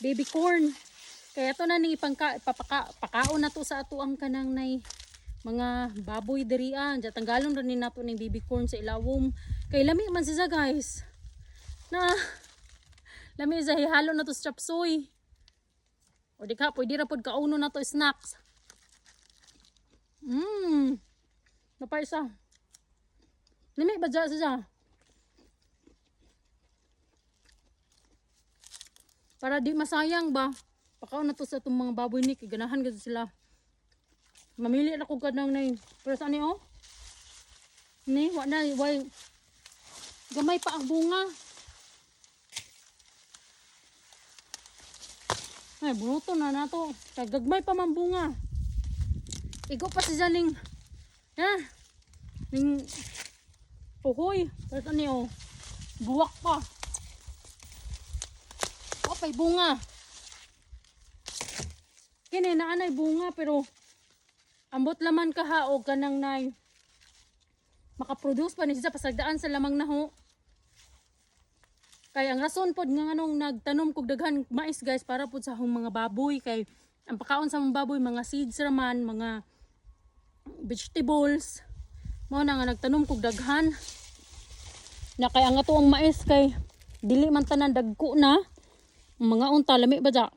baby corn. Kaya to na ni ipangka papaka, pakaon na to sa ato ang kanang nay mga baboy dirian. Ja tanggalon rin nato ning baby corn sa ilawom. Kay lami man siya guys. Na lami sa hihalo na to sa chapsoy. O di ka, pwede ra pod kauno na to snacks. Mmm. Napay isa. Lami ba dyan siya? Para di masayang ba? Pakaon na to sa itong mga baboy ni. Ganahan kasi sila. Mamili na ko ganang na yun. Pero saan ni oh? Ni, wa na, way. Gamay pa ang bunga. Ay, bunuto na na to. Kagagmay pa man bunga. Igo pa si Janing. Ha? Ning puhoy. Pero oh? Buwak pa. Wapay bunga. Kini na anay bunga pero ambot laman ka ha o kanang nay makaproduce pa ni siya pasagdaan sa lamang na ho. Kay ang rason pod nga anong nagtanom kog daghan mais guys para pod sa akong mga baboy kay ang pakaon sa mga baboy mga seeds raman, mga vegetables. Mao na nga nagtanom kog daghan. Na kay ang ato ang mais kay dili man tanan dagko na. Mga unta lami ba ja?